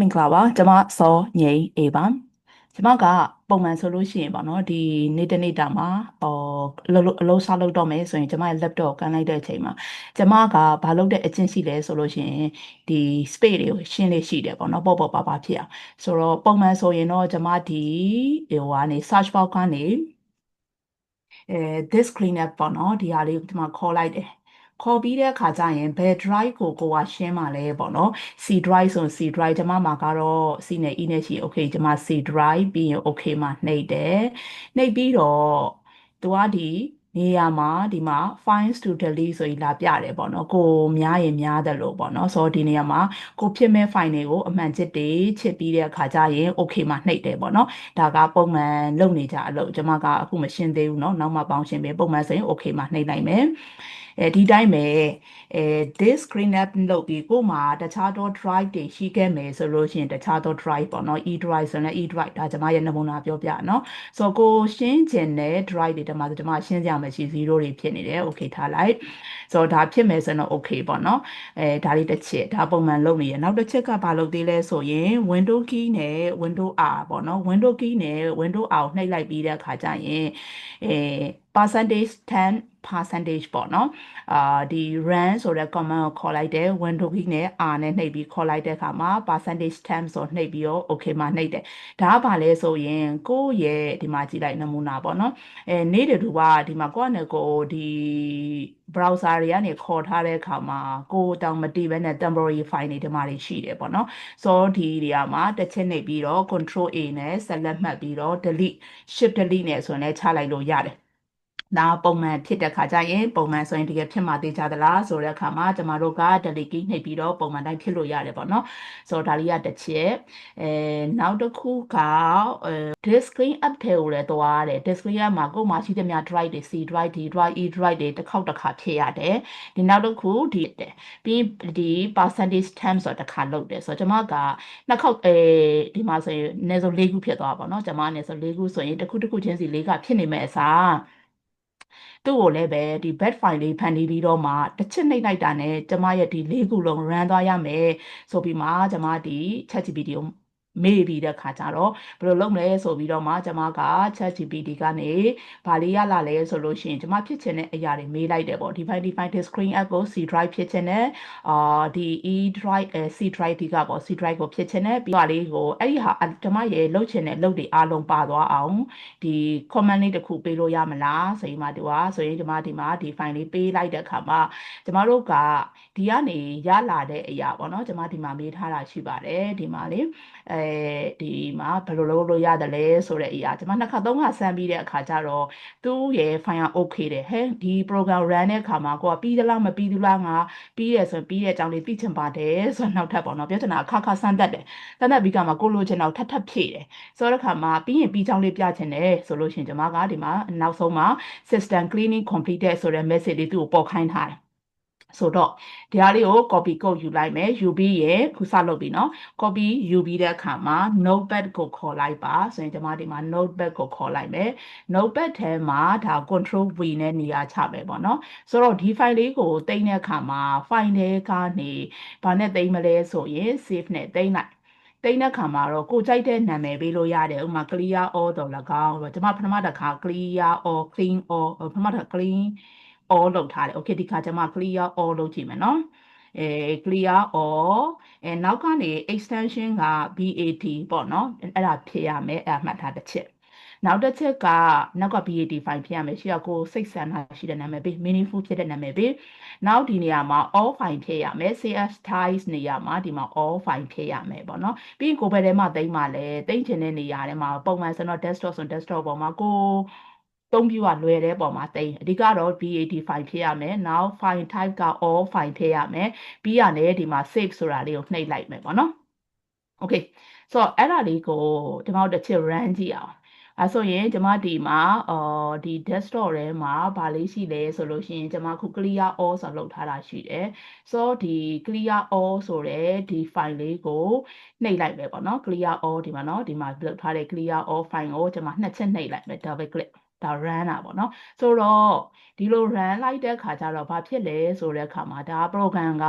မင်္ဂလာပါကျွန်မစောငိမ့်အေပါကျွန်မကပုံမှန်ဆိုလို့ရှိရင်ပေါ့နော်ဒီနေ့တစ်နေ့တာမှာဟောအလုပ်အလုပ်စလုပ်တော့မယ်ဆိုရင်ကျွန်မရဲ့ laptop ကိုကန်လိုက်တဲ့အချိန်မှာကျွန်မကဘာလုပ်တဲ့အကျင့်ရှိလဲဆိုလို့ရှိရင်ဒီ space တွေကိုရှင်းလေးရှိတယ်ပေါ့နော်ပေါ့ပေါ့ပါပါဖြစ်အောင်ဆိုတော့ပုံမှန်ဆိုရင်တော့ကျွန်မဒီဟိုကနေ search box ကနေအဲ this cleanup ပေါ့နော်ဒီဟာလေးကိုကျွန်မခေါ်လိုက်တယ် ခေါ်ပြီးတဲ့အခါကျရင်ဘယ် drive ကိုကိုကရှင်းမှာလဲပေါ့နော် C drive ဆို C drive ကျွန်မမှာကတော့ C နဲ့ E နဲ့ရှိ okay ကျွန်မ C drive ပြီးရင် okay မှာနှိပ်တယ်နှိပ်ပြီးတော့သူကဒီနေရာမှာဒီမှာ files to delete ဆိုပြီးလာပြတယ်ပေါ့နော်ကိုများရင်များတယ်လို့ပေါ့နော်ဆိုတော့ဒီနေရာမှာကိုဖြစ်မဲ့ file တွေကိုအမှန်ချစ်တွေချစ်ပြီးတဲ့အခါကျရင် okay မှာနှိပ်တယ်ပေါ့နော်ဒါကပုံမှန်လုပ်နေကြအလုပ်ကျွန်မကအခုမရှင်းသေးဘူးเนาะနောက်မှပေါင်းရှင်းပေးပုံမှန်ဆိုရင် okay မှာနှိပ်နိုင်မယ် အဲဒီတိုင်းပဲအဲ this screen app လုပ်ပြီးကိုမှတခြားသော drive တွေရှိခဲ့မယ်ဆိုလို့ရှိရင်တခြားသော drive ပေါ့နော် e drive ဆိုရင် e drive ဒါကျွန်မရဲ့နမူနာပြောပြနော်ဆိုတော့ကိုရှင်းကျင်တဲ့ drive တွေတမှာကျွန်မရှင်းကြမှာရှိ0တွေဖြစ်နေတယ် okay ထားလိုက်ဆိုတော့ဒါဖြစ်မယ်ဆိုတော့ okay ပေါ့နော်အဲဒါလေးတစ်ချက်ဒါပုံမှန်လုပ်နေရနောက်တစ်ချက်ကဘာလုပ်သေးလဲဆိုရင် window key နဲ့ window r ပေါ့နော် window key နဲ့ window r ကိုနှိပ်လိုက်ပြီးတဲ့အခါကျရင်အဲ percentage 10 percentage ပေါ့နော်အာဒီ run ဆိုတဲ့ command ကိုခေါ်လိုက်တယ် window key နဲ့ r နဲ့နှိပ်ပြီးခေါ်လိုက်တဲ့အခါမှာ percentage time ဆိုနှိပ်ပြီးတော့ okay မှာနှိပ်တယ်ဒါကဘာလဲဆိုရင်ကိုယ့်ရဲ့ဒီမှာကြည့်လိုက်နမူနာပေါ့နော်အဲနေ့တူကဒီမှာကိုယ့်နဲ့ကိုဒီ browser တွေကနေခေါ်ထားတဲ့အခါမှာကိုတောင်မတည်ဘဲနဲ့ temporary file တွေဒီမှာတွေရှိတယ်ပေါ့နော်ဆိုတော့ဒီနေရာမှာတစ်ချက်နှိပ်ပြီးတော့ control A နဲ့ select မှတ်ပြီးတော့ delete shift delete နဲ့ဆိုရင်လည်းချလိုက်လို့ရတယ် နောက်ပုံမှန်ဖြစ်တဲ့ခါကျရင်ပုံမှန်ဆိုရင်တကယ်ဖြစ်မှသေးကြသလားဆိုတဲ့အခါမှာကျမတို့က delegate နှိပ်ပြီးတော့ပုံမှန်တိုင်းဖြစ်လို့ရတယ်ပေါ့နော်ဆိုတော့ဒါလေးကတစ်ချက်အဲနောက်တစ်ခုက discreen app ထဲကိုလည်းသွားရတယ် discreen app မှာကိုယ်မှာရှိသမျှ drive တွေ C drive D drive E drive တွေတစ်ခေါက်တစ်ခါဖြစ်ရတယ်ဒီနောက်တစ်ခုဒီပြီးဒီ percentage term ဆိုတော့တစ်ခါလုပ်တယ်ဆိုတော့ကျမကနှစ်ခေါက်အဲဒီမှာဆိုရင်အနည်းဆုံး၄ခုဖြစ်သွားပါတော့ကျမအနည်းဆုံး၄ခုဆိုရင်တစ်ခုတစ်ခုချင်းစီ၄ကဖြစ်နေမဲ့အစား သူ့ကိုလည်းပဲဒီ bed file လေးဖန်တီးပြီးတော့မှတစ်ချက်နှိပ်လိုက်တာနဲ့ကျမရဲ့ဒီလေးခုလုံး run သွားရမယ်ဆိုပြီးမှကျမဒီ ChatGPT ကို မေ့ပြီးတဲ့ခါကျတော့ဘယ်လိုလုပ်မလဲဆိုပြီးတော့မှကျွန်မက ChatGPT ကနေဗာလေးရလာလဲဆိုလို့ရှိရင်ကျွန်မဖြစ်ချင်တဲ့အရာတွေမေးလိုက်တယ်ပေါ့ define define screen app ကို C drive ဖြစ်ချင်တယ်အာဒီ E drive အဲ C drive ဒီကပေါ့ C drive ကိုဖြစ်ချင်တယ်ပြီးတော့လေးကိုအဲ့ဒီဟာကျွန်မရဲ့လုပ်ချင်တဲ့လုပ်တွေအားလုံးပါသွားအောင်ဒီ comment လေးတစ်ခုပေးလို့ရမလားဆိုရင်မှဒီဟာဆိုရင်ကျွန်မဒီမှာဒီ file လေးပေးလိုက်တဲ့အခါမှာကျွန်မတို့ကဒီကနေရလာတဲ့အရာပေါ့နော်ကျွန်မဒီမှာမေးထားတာရှိပါတယ်ဒီမှာလေအဲဒီမှာဘယ်လိုလုပ်လို့ရတယ်လဲဆိုတဲ့အရာကျွန်မနှစ်ခါသုံးခါဆန်းပြီးတဲ့အခါကျတော့သူ့ရဲ့ file okay တယ်ဟဲ့ဒီ program run တဲ့အခါမှာကိုကပြီးသလားမပြီးသလားငါပြီးရဆိုရင်ပြီးတဲ့အကြောင်းလေးသိချင်ပါတယ်ဆိုတော့နောက်ထပ်ပေါ့နော်ပြောချင်တာအခါခါဆန်းတတ်တယ်ဆန်းတတ်ပြီးကမှကိုလိုချင်တော့ထပ်ထပ်ဖြည့်တယ်ဆိုတော့အခါမှာပြီးရင်ပြီးကြောင်းလေးပြချင်တယ်ဆိုလို့ရှိရင်ကျွန်မကဒီမှာနောက်ဆုံးမှာ system cleaning completed ဆိုတဲ့ message လေးသူ့ကိုပေါ်ခိုင်းထားတယ် ဆိုတော့ဒီဟာလေးကို copy code ယူလိုက်မယ်ယူပြီးရခုစလုပ်ပြီเนาะ copy ယူပြီးတဲ့အခါမှာ notepad ကိုခေါ်လိုက်ပါဆိုရင်ကျွန်မဒီမှာ notepad ကိုခေါ်လိုက်မယ် notepad ထဲမှာဒါ control v နဲ့နေရာချမယ်ပေါ့เนาะဆိုတော့ဒီ file လေးကိုတင်တဲ့အခါမှာ file ထဲကနေဘာနဲ့တင်မလဲဆိုရင် save နဲ့တင်လိုက်တိန်းတဲ့ခါမှာတော့ကိုကြိုက်တဲ့နာမည်ပေးလို့ရတယ်ဥပမာ clear all တော့၎င်းကျွန်မပထမတစ်ခါ clear all clean all ပထမတစ်ခါ clean all လုပ်ထားတယ် okay ဒီခါကျမှ clear all လုပ်ကြည့်မယ်နော်အဲ clear all အဲနောက်ကနေ extension က BAT ပေါ့နော်အဲ့ဒါဖြည့်ရမယ်အဲ့မှတ်ထားတစ်ချက်နောက်တစ်ချက်ကနောက်က BAT file ဖြစ်ရမယ်ရှိရကိုစိတ်ဆန္ဒရှိတဲ့နာမည်ပေး meaningful ဖြစ်တဲ့နာမည်ပေးနောက်ဒီနေရာမှာ all file ဖြစ်ရမယ် CSS ties နေရာမှာဒီမှာ all file ဖြစ်ရမယ်ပေါ့နော်ပြီးရင်ကိုဘယ်ထဲမှာတိမ့်မှလဲတိမ့်ချင်တဲ့နေရာထဲမှာပုံမှန်ဆိုတော့ desktop ဆို desktop ပေါ်မှာကို သုံးပြကလွယ်တဲ့ပုံမှာတိမ့်အဓိကတော့ VAT file ဖြစ်ရမယ်နောက် file type က all file ဖြစ်ရမယ်ပြီးရတယ်ဒီမှာ save ဆိုတာလေးကိုနှိပ်လိုက်မယ်ပေါ့နော် okay ဆိုတော့အဲ့ဒါလေးကိုဒီမှာတစ်ချက် run ကြည့်အောင်အဲဆိုရင်ကျွန်မဒီမှာအော်ဒီ desktop ထဲမှာဗာလေးရှိလဲဆိုလို့ရှိရင်ကျွန်မခု clear all ဆိုလောက်ထားတာရှိတယ်ဆိုတော့ဒီ clear all ဆိုတဲ့ဒီ file လေးကိုနှိပ်လိုက်ပဲပေါ့နော် clear all ဒီမှာနော်ဒီမှာလောက်ထားတဲ့ clear all file ကိုကျွန်မနှစ်ချက်နှိပ်လိုက်မယ် double click ဒါ run တာပေါ့နော်ဆိုတော့ဒီလို run လိုက်တဲ့ခါကျတော့ဘာဖြစ်လဲဆိုတဲ့ခါမှာဒါ program က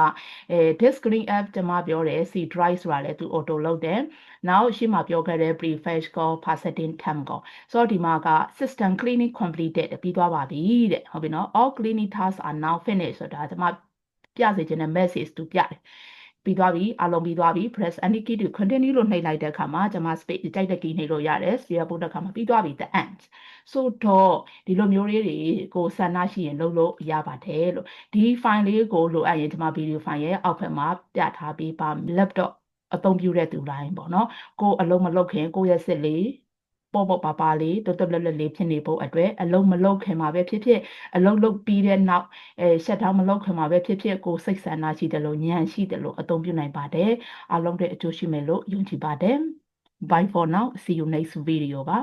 အဲ disk screen app ကျွန်မပြောတယ် C drive ဆိုတာလည်းသူ auto လုပ်တယ်နောက်ရှေ့မှာပြောခဲ့တဲ့ prefetch call parsetting temp call ဆိုတော့ဒီမှာက system cleaning completed ပြီးသွားပါပြီတဲ့ဟုတ်ပြီနော် all cleaning tasks are now finished ဆိုတာကျွန်မပြစေချင်တဲ့ message သူပြတယ် ပြီးသွားပြီအလုံးပြီးသွားပြီ press any key to continue လို့နှိပ်လိုက်တဲ့အခါမှာကျွန်မ space ကြိုက်တဲ့ key နှိပ်လို့ရတယ် sphere ပို့တဲ့အခါမှာပြီးသွားပြီ the end ဆိုတော့ဒီလိုမျိုးလေးတွေကိုဆန္ဒရှိရင်လုပ်လို့ရပါတယ်လို့ဒီ file လေးကိုလိုအပ်ရင်ကျွန်မ video file ရဲ့အောက်ဘက်မှာပြထားပေးပါ laptop အသုံးပြုတဲ့သူတိုင်းပေါ့နော်ကိုအလုံးမလုပ်ခင်ကိုရဲ့စစ်လေး ပေါ့ပေါ့ပါပါလေးတွတ်တွတ်လွတ်လွတ်လေးဖြစ်နေဖို့အတွက်အလုံးမလုပ်ခင်မှာပဲဖြစ်ဖြစ်အလုံးလုပ်ပြီးတဲ့နောက်အဲ shut down မလုပ်ခင်မှာပဲဖြစ်ဖြစ်ကိုစိတ်ဆန္ဒရှိတယ်လို့ဉာဏ်ရှိတယ်လို့အသုံးပြုနိုင်ပါတယ်အားလုံးတဲ့အကျိုးရှိမယ်လို့ယုံကြည်ပါတယ် bye for now see you next video ပါ